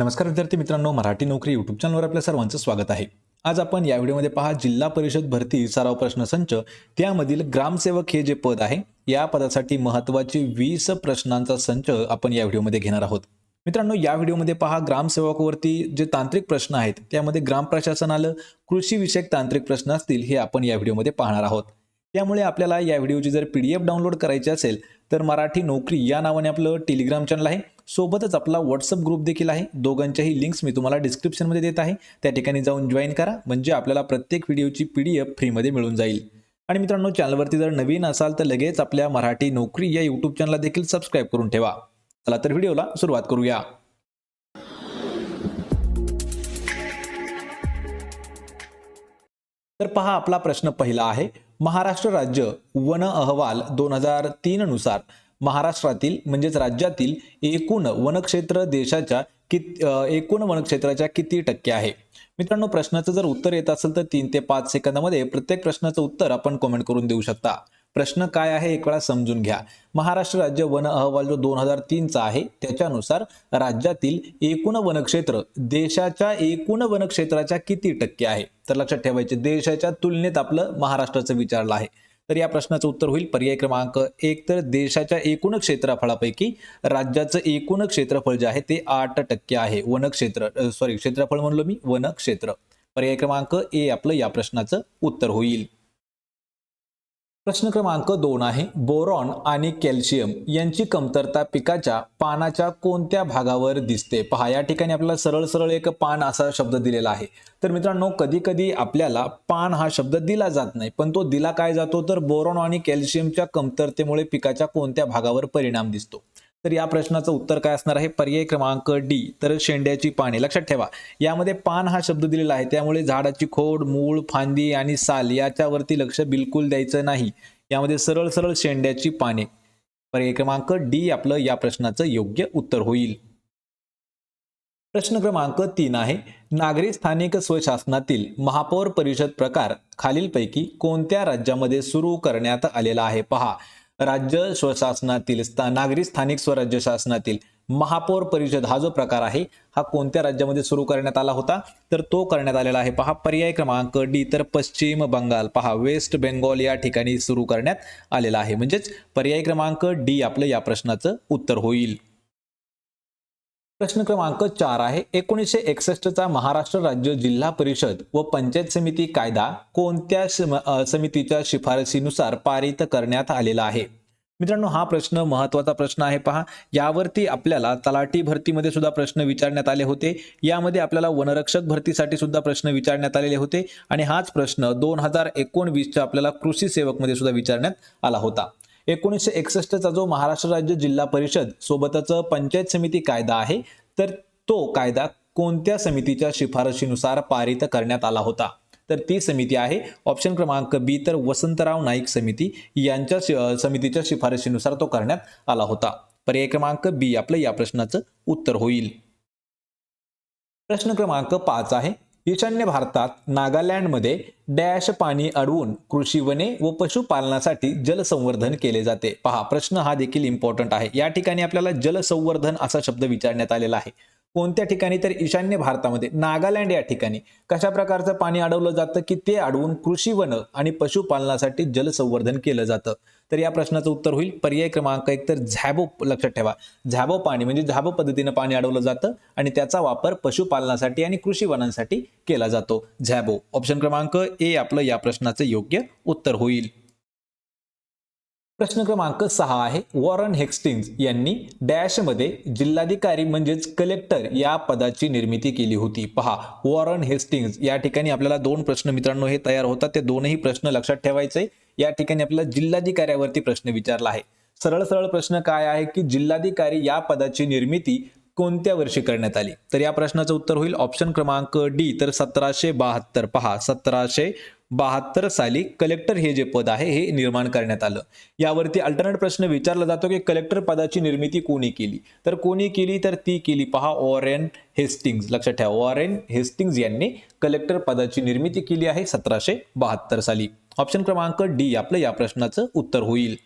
नमस्कार विद्यार्थी मित्रांनो मराठी नोकरी यूट्यूब चॅनलवर आपल्या सर्वांचं स्वागत आहे. आज आपण या व्हिडिओमध्ये पहा जिल्हा परिषद भरती सराव प्रश्न संच त्यामधील ग्रामसेवक हे जे पद आहे या पदासाठी महत्त्वाचे वीस प्रश्नांचा संच आपण या व्हिडिओमध्ये घेणार आहोत. मित्रांनो या व्हिडिओमध्ये पहा ग्रामसेवकावरती जे तांत्रिक प्रश्न आहेत त्यामध्ये ग्राम प्रशासनाला कृषीविषयक तांत्रिक प्रश्न असतील हे आपण या व्हिडिओमध्ये पाहणार आहोत. त्यामुळे आपल्याला या व्हिडिओची जर पी डी एफ डाउनलोड करायची असेल तर मराठी नोकरी या नावाने आपलं टेलिग्राम चॅनल आहे. सोबतच आपला व्हॉट्सअप ग्रुप देखील आहे. दोघांच्याही लिंक्स मी तुम्हाला डिस्क्रिप्शनमध्ये देत आहे. त्या ठिकाणी जाऊन जॉईन करा. म्हणजे आपल्याला प्रत्येक व्हिडिओची पी डी एफ फ्रीमध्ये मिळून जाईल. आणि मित्रांनो चॅनलवरती जर नवीन असाल तर लगेच आपल्या मराठी नोकरी या यूट्यूब चॅनलला देखील सबस्क्राईब करून ठेवा. चला तर व्हिडिओला सुरुवात करूया. तर पहा आपला प्रश्न पहिला आहे. महाराष्ट्र राज्य वन अहवाल दोन हजार तीन नुसार महाराष्ट्रातील म्हणजेच राज्यातील एकूण वनक्षेत्र देशाच्या कित एकूण वनक्षेत्राच्या किती टक्के आहे? मित्रांनो प्रश्नाचं जर उत्तर येत असेल तर तीन ते पाच सेकंदामध्ये प्रत्येक प्रश्नाचं उत्तर आपण कमेंट करून देऊ शकता. प्रश्न काय आहे एक वेळा समजून घ्या. महाराष्ट्र राज्य वन अहवाल जो दोन हजार तीनचा आहे त्याच्यानुसार राज्यातील एकूण वनक्षेत्र देशाच्या एकूण वनक्षेत्राच्या किती टक्के आहे? तर लक्षात ठेवायचे देशाच्या तुलनेत आपलं महाराष्ट्राचं विचारलं आहे. तर या प्रश्नाचं उत्तर होईल. पर्याय क्रमांक एक तर देशाच्या एकूण क्षेत्रफळापैकी राज्याचं एकूण क्षेत्रफळ जे आहे ते आठ टक्के आहे. वनक्षेत्र सॉरी क्षेत्रफळ म्हणलो मी वनक्षेत्र पर्याय क्रमांक ए आपलं या प्रश्नाचं उत्तर होईल. प्रश्न क्रमांक दोन आहे बोरॉन आणि कॅल्शियम यांची कमतरता पिकाच्या पानाच्या कोणत्या भागावर दिसते? पहा या ठिकाणी आपल्याला सरळ सरळ एक पान असा शब्द दिलेला आहे. तर मित्रांनो कधी कधी आपल्याला पान हा शब्द दिला जात नाही पण तो दिला काय जातो? तर बोरॉन आणि कॅल्शियमच्या कमतरतेमुळे पिकाच्या कोणत्या भागावर परिणाम दिसतो? तर या प्रश्नाचं उत्तर काय असणार आहे? पर्याय क्रमांक डी. तर शेंड्याची पाने. लक्षात ठेवा. यामध्ये पान हा शब्द दिलेला आहे. त्यामुळे झाडाची खोड मूळ फांदी आणि साल याच्यावरती लक्ष बिलकुल द्यायचं नाही. यामध्ये सरळ सरळ शेंड्याची पाने. पर्याय क्रमांक डी आपलं या प्रश्नाचं योग्य उत्तर होईल. प्रश्न क्रमांक तीन आहे. नागरी स्थानिक स्वशासनातील महापौर परिषद प्रकार खालीलपैकी कोणत्या राज्यामध्ये सुरू करण्यात आलेला आहे? पहा. राज्य स्वशासनातील स्था नागरी स्थानिक स्वराज्य शासनातील महापौर परिषद हा जो प्रकार आहे हा कोणत्या राज्यामध्ये सुरू करण्यात आला होता? तर तो करण्यात आलेला आहे. पहा पर्याय क्रमांक डी तर पश्चिम बंगाल. पहा वेस्ट बेंगॉल या ठिकाणी सुरू करण्यात आलेला आहे. म्हणजेच पर्याय क्रमांक डी आपलं या प्रश्नाचं उत्तर होईल. प्रश्न क्रमांक चार आहे. एकोणीसशे एकसष्टचा महाराष्ट्र राज्य जिल्हा परिषद व पंचायत समिती कायदा कोणत्या समितीच्या शिफारसीनुसार पारित करण्यात आलेला आहे? मित्रांनो हा प्रश्न महत्त्वाचा प्रश्न आहे पहा. यावरती आपल्याला तलाठी भरतीमध्ये सुद्धा प्रश्न विचारण्यात आले होते. यामध्ये आपल्याला वनरक्षक भरतीसाठी सुद्धा प्रश्न विचारण्यात आलेले होते. आणि हाच प्रश्न दोन हजार एकोणवीसच्या आपल्याला कृषी सेवकमध्ये सुद्धा विचारण्यात आला होता. एकोणीसशे एकसष्टचा जो महाराष्ट्र राज्य जिल्हा परिषद सोबतच पंचायत समिती कायदा आहे तर तो कायदा कोणत्या समितीच्या शिफारशीनुसार पारित करण्यात आला होता? तर ती समिती आहे ऑप्शन क्रमांक बी तर वसंतराव नाईक समिती. यांच्या समितीच्या शिफारशीनुसार तो करण्यात आला होता. पर्याय क्रमांक बी आपलं या प्रश्नाचं उत्तर होईल. प्रश्न क्रमांक पाच आहे ईशान्य भारतात नागालँडमध्ये डॅश पाणी अडवून कृषी वने व पशुपालनासाठी जलसंवर्धन केले जाते. पहा प्रश्न हा देखील इम्पॉर्टंट आहे. या ठिकाणी आपल्याला जलसंवर्धन असा शब्द विचारण्यात आलेला आहे. कोणत्या ठिकाणी? तर ईशान्य भारतामध्ये नागालँड या ठिकाणी. कशा प्रकारचं पाणी अडवलं जातं? की ते अडवून कृषी वन आणि पशुपालनासाठी जलसंवर्धन केलं जातं? तर या प्रश्नाचं उत्तर होईल. पर्याय क्रमांक एक तर झॅबो लक्षात ठेवा. झॅबो पाणी म्हणजे झाबो पद्धतीनं पाणी अडवलं जातं आणि त्याचा वापर पशुपालनासाठी आणि कृषी वनांसाठी केला जातो. झॅबो. ऑप्शन क्रमांक ए आपलं या प्रश्नाचं योग्य उत्तर होईल. प्रश्न क्रमांक सहा आहे. वॉरन हेक्स्टिंग्स यांनी डॅशमध्ये जिल्हाधिकारी म्हणजेच कलेक्टर या पदाची निर्मिती केली होती. पहा वॉरन हेस्टिंग्ज या ठिकाणी आपल्याला दोन प्रश्न मित्रांनो हे तयार होतात. ते दोनही प्रश्न लक्षात ठेवायचे. या ठिकाणी आपल्याला जिल्हाधिकाऱ्यावरती प्रश्न विचारला आहे. सरळ सरळ प्रश्न काय आहे की जिल्हाधिकारी या पदाची निर्मिती कोणत्या वर्षी करण्यात आली? तर या प्रश्नाचं उत्तर होईल ऑप्शन क्रमांक डी. तर सतराशे बहात्तर. पहा सतराशे बहात्तर साली कलेक्टर हे जे पद आहे हे निर्माण करण्यात आलं. यावरती अल्टरनेट प्रश्न विचारला जातो की कलेक्टर पदाची निर्मिती कोणी केली? तर कोणी केली? तर ती केली. पहा वॉरेन हेस्टिंग्ज. लक्षात ठेवा वॉरेन हेस्टिंग्ज यांनी कलेक्टर पदाची निर्मिती केली आहे सतराशे बहात्तर साली. ऑप्शन क्रमांक डी आपलं या प्रश्नाचं उत्तर होईल.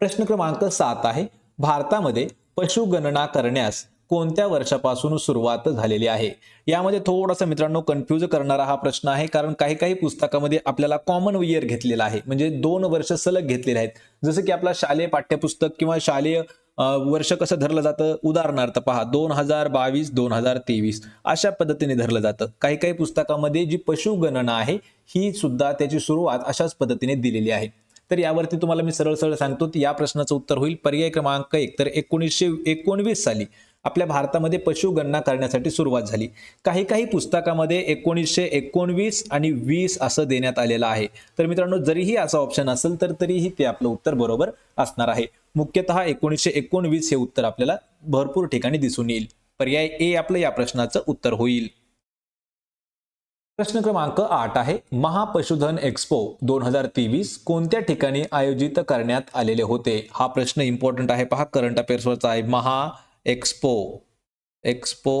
प्रश्न क्रमांक सात आहे भारतामध्ये पशुगणना करण्यास कोणत्या वर्षापासून सुरुवात झालेली आहे? यामध्ये थोडासा मित्रांनो कन्फ्यूज करणारा हा प्रश्न आहे कारण काही काही पुस्तकामध्ये आपल्याला कॉमन इयर घेतलेला आहे. म्हणजे दोन वर्ष सलग घेतलेले आहेत. जसं की आपला शालेय पाठ्यपुस्तक किंवा शालेय वर्ष कसं धरलं जातं? उदाहरणार्थ पहा दोन हजार बावीस दोन हजार तेवीस अशा पद्धतीने धरलं जातं. काही काही पुस्तकामध्ये जी पशुगणना आहे ही सुद्धा त्याची सुरुवात अशाच पद्धतीने दिलेली आहे. तर यावरती तुम्हाला मी सरळ सरळ सांगतो की या प्रश्नाचं उत्तर होईल. पर्याय क्रमांक एक तर एकोणीसशे एकोणवीस साली आपल्या भारतामध्ये पशुगणना करण्यासाठी सुरुवात झाली. काही काही पुस्तकामध्ये एकोणीसशे एकोणवीस आणि वीस असं देण्यात आलेलं आहे. तर मित्रांनो जरीही असा ऑप्शन असेल तर तरीही ते आपलं उत्तर बरोबर असणार आहे. मुख्यतः एकोणीसशे एकोणवीस हे उत्तर आपल्याला भरपूर ठिकाणी दिसून येईल. पर्याय ए आपलं या प्रश्नाचं उत्तर होईल. प्रश्न क्रमांक आठ आहे. महापशुधन एक्स्पो दोन हजार तेवीस कोणत्या ठिकाणी आयोजित करण्यात आलेले होते? हा प्रश्न इम्पॉर्टंट आहे पहा. करंट अफेअर्सवरचा आहे. Maha expo expo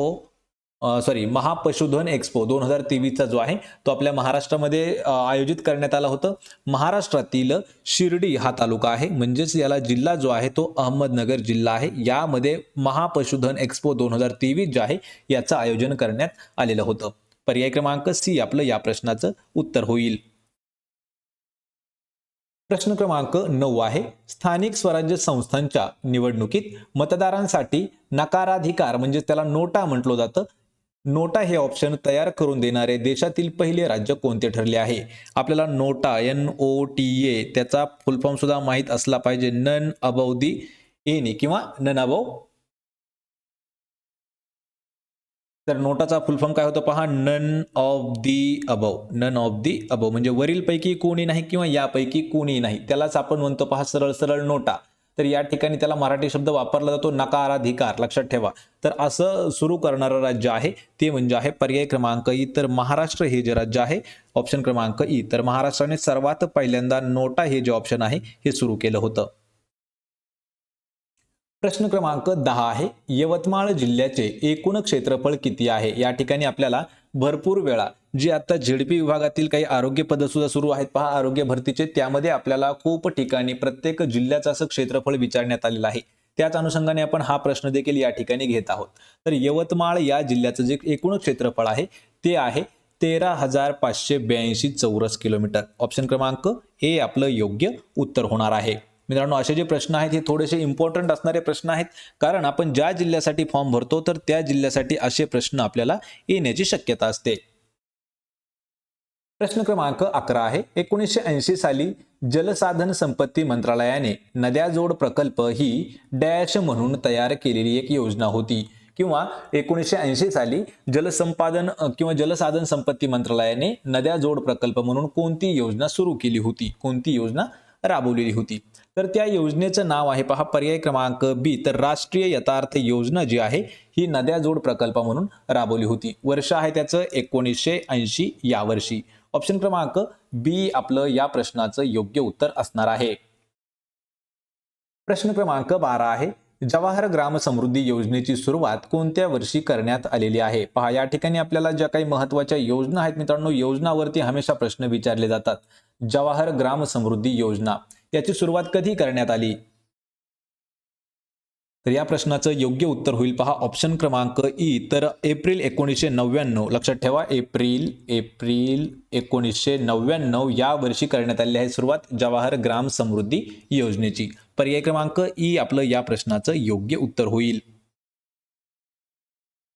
sorry Mahapashudhan expo दोन हजार तेवीसचा जो आहे तो आपल्या महाराष्ट्रामध्ये आयोजित करण्यात आला होतं. महाराष्ट्रातील शिर्डी हा तालुका आहे. म्हणजेच याला जिल्हा जो आहे तो अहमदनगर जिल्हा आहे. यामध्ये महापशुधन एक्स्पो दोन हजार तेवीस जे आहे याचं आयोजन करण्यात आलेलं होतं. पर्याय क्रमांक सी आपलं या प्रश्नाचं उत्तर होईल. प्रश्न क्रमांक नऊ आहे. स्थानिक स्वराज्य संस्थांच्या निवडणुकीत मतदारांसाठी नकाराधिकार म्हणजे त्याला नोटा म्हटलं जातं. नोटा हे ऑप्शन तयार करून देणारे देशातील पहिले राज्य कोणते ठरले आहे? आपल्याला नोटा एन ओ टी ए त्याचा फुलफॉर्म सुद्धा माहीत असला पाहिजे. नन अबव दी एनी किंवा नन अबव तर नोटाचा फुल फॉर्म काय होतो पहा none of the above none of the above म्हणजे वरीलपैकी कोणी नाही किंवा यापैकी कोणी नाही. त्यालाच आपण म्हणतो पहा सरळ सरळ नोटा. तर या ठिकाणी त्याला मराठी शब्द वापरला जातो नकाराधिकार. लक्षात ठेवा. तर असं सुरू करणारं राज्य आहे ते म्हणजे आहे पर्याय क्रमांक ई. तर महाराष्ट्र हे जे राज्य आहे ऑप्शन क्रमांक ई. तर महाराष्ट्राने सर्वात पहिल्यांदा नोटा हे जे ऑप्शन आहे हे सुरू केलं होतं. प्रश्न क्रमांक दहा आहे. यवतमाळ जिल्ह्याचे एकूण क्षेत्रफळ किती आहे? या ठिकाणी आपल्याला भरपूर वेळा जी आता झेडपी विभागातील काही आरोग्य पद सुद्धा सुरू आहेत पहा आरोग्य भरतीचे. त्यामध्ये आपल्याला खूप ठिकाणी प्रत्येक जिल्ह्याचं असं क्षेत्रफळ विचारण्यात आलेलं आहे. त्याच अनुषंगाने आपण हा प्रश्न देखील या ठिकाणी घेत आहोत. तर यवतमाळ या जिल्ह्याचं जे एकूण क्षेत्रफळ आहे ते आहे तेरा हजार पाचशे ब्याऐंशी चौरस किलोमीटर. ऑप्शन क्रमांक हे आपलं योग्य उत्तर होणार आहे. मित्रांनो असे जे प्रश्न आहेत हे थोडेसे इम्पॉर्टंट असणारे प्रश्न आहेत. कारण आपण ज्या जिल्ह्यासाठी फॉर्म भरतो तर त्या जिल्ह्यासाठी असे प्रश्न आपल्याला येण्याची शक्यता असते. प्रश्न क्रमांक अकरा आहे. एकोणीसशे ऐंशी साली जलसाधन संपत्ती मंत्रालयाने नद्याजोड प्रकल्प ही डॅश म्हणून तयार केलेली एक योजना होती. किंवा एकोणीसशे ऐंशी साली जलसंपादन किंवा जलसाधन संपत्ती मंत्रालयाने नद्या जोड प्रकल्प म्हणून कोणती योजना सुरू केली होती? कोणती योजना राबवलेली होती? तर त्या योजनेचं नाव आहे पहा पर्याय क्रमांक बी. तर राष्ट्रीय यथार्थ योजना जी आहे ही नद्या जोड प्रकल्प म्हणून राबवली होती. वर्ष आहे त्याचं एकोणीसशे ऐंशी या वर्षी ऑप्शन क्रमांक बी आपलं या प्रश्नाचं योग्य उत्तर असणार आहे. प्रश्न क्रमांक बारा आहे. जवाहर ग्राम समृद्धी योजनेची सुरुवात कोणत्या वर्षी करण्यात आलेली आहे? पहा या ठिकाणी आपल्याला ज्या काही महत्त्वाच्या योजना आहेत मित्रांनो योजनावरती हमेशा प्रश्न विचारले जातात. जवाहर ग्राम समृद्धी योजना. याची सुरुवात कधी करण्यात आली? तर या प्रश्नाचं योग्य उत्तर होईल पहा. ऑप्शन क्रमांक ई तर एप्रिल एकोणीसशे नव्याण्णव लक्षात ठेवा एप्रिल एप्रिल एकोणीसशे नव्याण्णव या वर्षी करण्यात आलेली आहे सुरुवात जवाहर ग्राम समृद्धी योजनेची. पर्याय क्रमांक ई आपलं या प्रश्नाचं योग्य उत्तर होईल.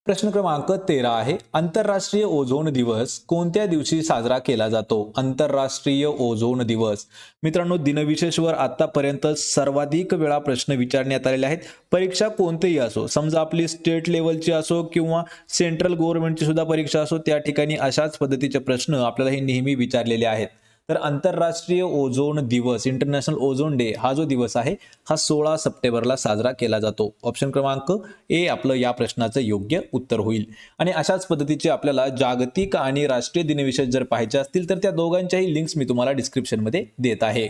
प्रश्न क्रमांक तेरा आहे आंतरराष्ट्रीय ओझोन दिवस कोणत्या दिवशी साजरा केला जातो? आंतरराष्ट्रीय ओझोन दिवस. मित्रांनो दिनविशेषवर आतापर्यंत सर्वाधिक वेळा प्रश्न विचारण्यात आलेले आहेत. परीक्षा कोणतेही असो समजा आपली स्टेट लेवलची असो किंवा सेंट्रल गव्हर्नमेंटची सुद्धा परीक्षा असो त्या ठिकाणी अशाच पद्धतीचे प्रश्न आपल्याला हे नेहमी विचारलेले आहेत. तर आंतरराष्ट्रीय ओझोन दिवस इंटरनॅशनल ओझोन डे हा जो दिवस आहे हा सोळा सप्टेंबरला साजरा केला जातो. ऑप्शन क्रमांक ए आपलं या प्रश्नाचं योग्य उत्तर होईल. आणि अशाच पद्धतीचे आपल्याला जागतिक आणि राष्ट्रीय दिनविशेष जर पाहायचे असतील तर त्या दोघांच्याही लिंक्स मी तुम्हाला डिस्क्रिप्शनमध्ये देत आहे.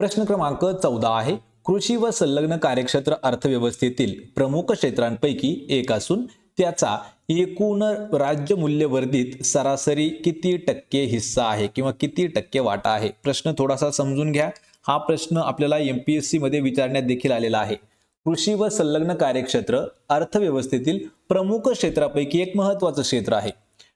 प्रश्न क्रमांक चौदा आहे. कृषी व संलग्न कार्यक्षेत्र अर्थव्यवस्थेतील प्रमुख क्षेत्रांपैकी एक असून त्याचा एकूण राज्य मूल्यवर्धित सरासरी किती टक्के हिस्सा आहे किंवा किती टक्के वाटा आहे? प्रश्न थोडासा समजून घ्या. हा प्रश्न आपल्याला एम पी एस सी मध्ये विचारण्यात देखील आलेला आहे. कृषी व संलग्न कार्यक्षेत्र अर्थव्यवस्थेतील प्रमुख क्षेत्रापैकी एक महत्वाचं क्षेत्र आहे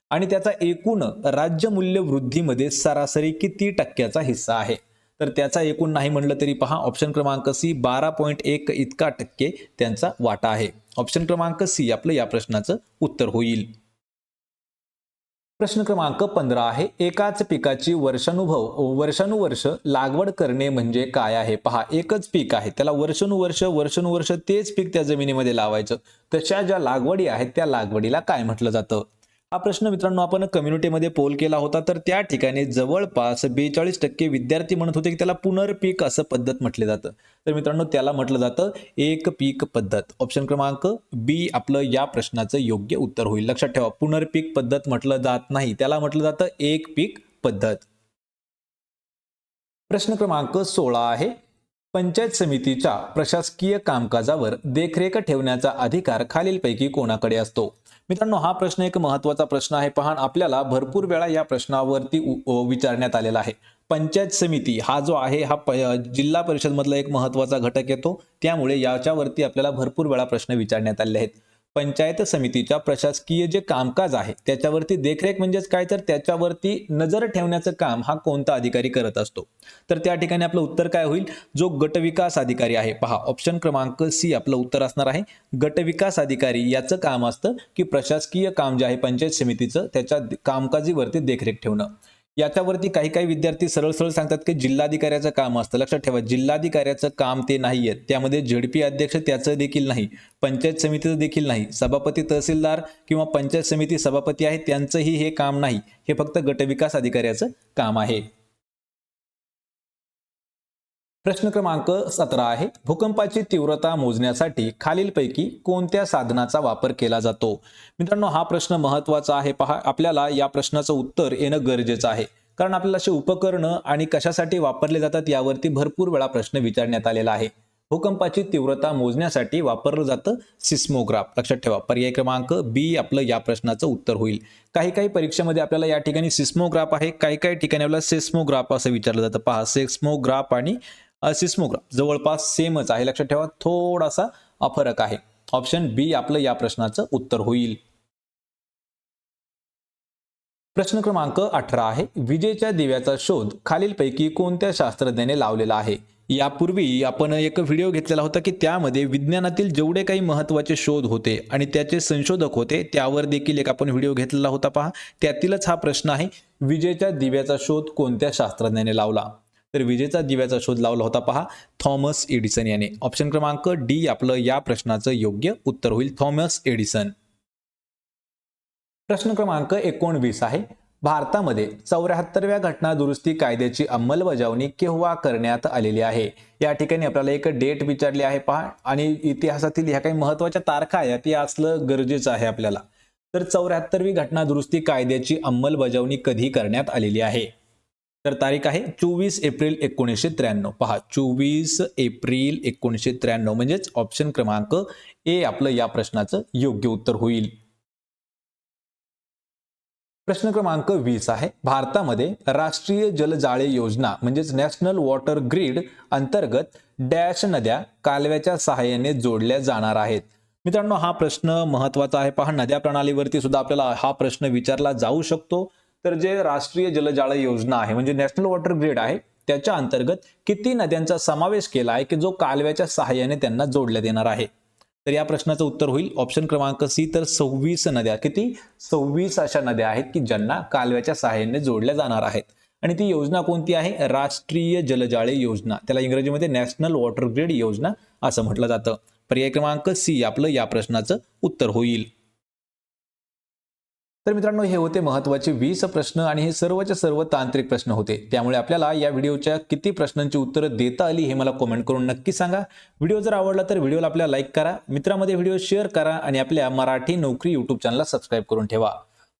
आणि त्याचा एकूण राज्य मूल्य वृद्धीमध्ये सरासरी किती टक्क्याचा हिस्सा आहे? तर त्याचा एकूण नाही म्हणलं तरी पहा ऑप्शन क्रमांक सी बारा पॉईंट एक इतका टक्के त्यांचा वाटा आहे. ऑप्शन क्रमांक सी आपलं या प्रश्नाचं उत्तर होईल. प्रश्न क्रमांक पंधरा आहे. एकाच पिकाची वर्षानुभव वर्षानुवर्ष लागवड करणे म्हणजे काय आहे? पहा एकच पीक आहे. त्याला वर्षानुवर्ष वर्षानुवर्ष तेच पीक त्या जमिनीमध्ये लावायचं. तशा ज्या लागवडी आहेत त्या लागवडीला काय म्हटलं जातं? हा प्रश्न मित्रांनो आपण कम्युनिटीमध्ये पोल केला होता. तर त्या ठिकाणी जवळपास बेचाळीस टक्के विद्यार्थी म्हणत होते की त्याला पुनर्पीक असं पद्धत म्हटलं जातं. तर मित्रांनो त्याला म्हटलं जातं एक पीक पद्धत. ऑप्शन क्रमांक बी आपलं या प्रश्नाचं योग्य उत्तर होईल. लक्षात ठेवा पुनर्पीक पद्धत म्हटलं जात नाही. त्याला म्हटलं जातं एक पीक पद्धत. प्रश्न क्रमांक सोळा आहे. पंचायत समितीच्या प्रशासकीय कामकाजावर देखरेख ठेवण्याचा अधिकार खालीलपैकी कोणाकडे असतो? मित्रांनो हा प्रश्न एक महत्त्वाचा प्रश्न आहे. पहा आपल्याला भरपूर वेळा या प्रश्नावरती विचारण्यात आलेला आहे. पंचायत समिती हा जो आहे हा प जिल्हा परिषद मधला एक महत्त्वाचा घटक येतो. त्यामुळे याच्यावरती आपल्याला भरपूर वेळा प्रश्न विचारण्यात आले आहेत. पंचायत समितीच्या प्रशासकीय जे कामकाज आहे त्याच्यावरती देखरेख म्हणजेच काय? तर त्याच्यावरती नजर ठेवण्याचं काम हा कोणता अधिकारी करत असतो? तर त्या ठिकाणी आपलं उत्तर काय होईल? जो गटविकास अधिकारी आहे पहा ऑप्शन क्रमांक सी आपलं उत्तर असणार आहे. गटविकास अधिकारी याचं काम असतं की प्रशासकीय काम जे आहे पंचायत समितीचं त्याच्या कामकाजीवरती देखरेख ठेवणं. याच्यावरती काही काही विद्यार्थी सरळ सरळ सांगतात की जिल्हाधिकाऱ्याचं काम असतं. लक्षात ठेवा जिल्हाधिकाऱ्याचं काम ते नाही आहेत. त्यामध्ये झेडपी अध्यक्ष त्याचं देखील नाही. पंचायत समितीचं देखील नाही. सभापती तहसीलदार किंवा पंचायत समिती सभापती आहे त्यांचंही हे काम नाही. हे फक्त गटविकास अधिकाऱ्याचं काम आहे. प्रश्न क्रमांक सतरा आहे. भूकंपाची तीव्रता मोजण्यासाठी खालीलपैकी कोणत्या साधनाचा वापर केला जातो? मित्रांनो हा प्रश्न महत्त्वाचा आहे. पहा आपल्याला या प्रश्नाचं उत्तर येणं गरजेचं आहे. कारण आपल्याला असे उपकरणं आणि कशासाठी वापरले जातात यावरती भरपूर वेळा प्रश्न विचारण्यात आलेला आहे. भूकंपाची तीव्रता मोजण्यासाठी वापरलं जातं सिस्मोग्राफ. लक्षात ठेवा पर्याय क्रमांक बी आपलं या प्रश्नाचं उत्तर होईल. काही काही परीक्षेमध्ये आपल्याला या ठिकाणी सिस्मोग्राफ आहे. काही काही ठिकाणी आपल्याला सेस्मोग्राफ असं विचारलं जातं. पहा सेस्मोग्राफ आणि सिस्मोग्राफ जवळपास सेमच आहे. लक्षात ठेवा थोडासा फरक आहे. ऑप्शन बी आपलं या प्रश्नाचं उत्तर होईल. प्रश्न क्रमांक अठरा आहे. विजेच्या दिव्याचा शोध खालीलपैकी कोणत्या शास्त्रज्ञाने लावलेला आहे? यापूर्वी आपण एक व्हिडिओ घेतलेला होता की त्यामध्ये विज्ञानातील जेवढे काही महत्त्वाचे शोध होते आणि त्याचे संशोधक होते त्यावर देखील एक आपण व्हिडिओ घेतलेला होता पहा. त्यातीलच हा प्रश्न आहे. विजेच्या दिव्याचा शोध कोणत्या शास्त्रज्ञाने लावला? तर विजेचा दिव्याचा शोध लावला होता पहा. थॉमस एडिसन याने. ऑप्शन क्रमांक डी आपलं या प्रश्नाचं योग्य उत्तर होईल. Thomas Edison. प्रश्न क्रमांक एकोणवीस आहे. भारतामध्ये चौऱ्याहत्तरव्या घटना दुरुस्ती कायद्याची अंमलबजावणी केव्हा करण्यात आलेली आहे? या ठिकाणी आपल्याला एक डेट विचारली आहे पहा. आणि इतिहासातील ह्या काही महत्त्वाच्या तारखा आहेत या असलं गरजेचं आहे आपल्याला. तर चौऱ्याहत्तरवी घटना दुरुस्ती कायद्याची अंमलबजावणी कधी करण्यात आलेली आहे? तर तारीख आहे चोवीस एप्रिल एकोणीसशे त्र्याण्णव. पहा चोवीस एप्रिल एकोणीसशे त्र्याण्णव म्हणजेच ऑप्शन क्रमांक ए आपलं या प्रश्नाचं योग्य उत्तर होईल. प्रश्न क्रमांक वीस आहे. भारतामध्ये राष्ट्रीय जलजाळे योजना म्हणजेच नॅशनल वॉटर ग्रीड अंतर्गत डॅश नद्या कालव्याच्या सहाय्याने जोडल्या जाणार आहेत. मित्रांनो हा प्रश्न महत्त्वाचा आहे. पहा नद्या प्रणालीवरती सुद्धा आपल्याला हा प्रश्न विचारला जाऊ शकतो. तर जे राष्ट्रीय जलजाळ योजना आहे म्हणजे नॅशनल वॉटर ग्रीड आहे त्याच्या अंतर्गत किती नद्यांचा समावेश केला आहे की जो कालव्याच्या सहाय्याने त्यांना जोडण्यात येणार आहे? तर या प्रश्नाचं उत्तर होईल. ऑप्शन क्रमांक सी तर सव्वीस नद्या. किती? सव्वीस अशा नद्या आहेत की ज्यांना कालव्याच्या सहाय्याने जोडल्या जाणार आहेत. आणि ती योजना कोणती आहे? राष्ट्रीय जलजाळे योजना. त्याला इंग्रजीमध्ये नॅशनल वॉटर ग्रीड योजना असं म्हटलं जातं. पर्याय क्रमांक सी आपलं या प्रश्नाचं उत्तर होईल. तर मित्रांनो हे होते महत्त्वाचे वीस प्रश्न आणि हे सर्वच्या सर्व तांत्रिक प्रश्न होते. त्यामुळे आपल्याला या व्हिडिओच्या किती प्रश्नांची उत्तरं देता आली हे मला कॉमेंट करून नक्की सांगा. व्हिडिओ जर आवडला तर व्हिडिओला आपल्याला लाईक करा मित्रामध्ये व्हिडिओ शेअर करा आणि आपल्या मराठी नोकरी युट्यूब चॅनलला सबस्क्राईब करून ठेवा.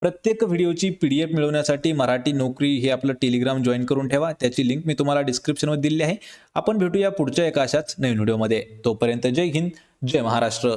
प्रत्येक व्हिडिओची पी डी एफ मिळवण्यासाठी मराठी नोकरी हे आपलं टेलिग्राम जॉईन करून ठेवा. त्याची लिंक मी तुम्हाला डिस्क्रिप्शनमध्ये दिली आहे. आपण भेटूया पुढच्या एका अशाच नवीन व्हिडिओमध्ये. तोपर्यंत जय हिंद जय महाराष्ट्र.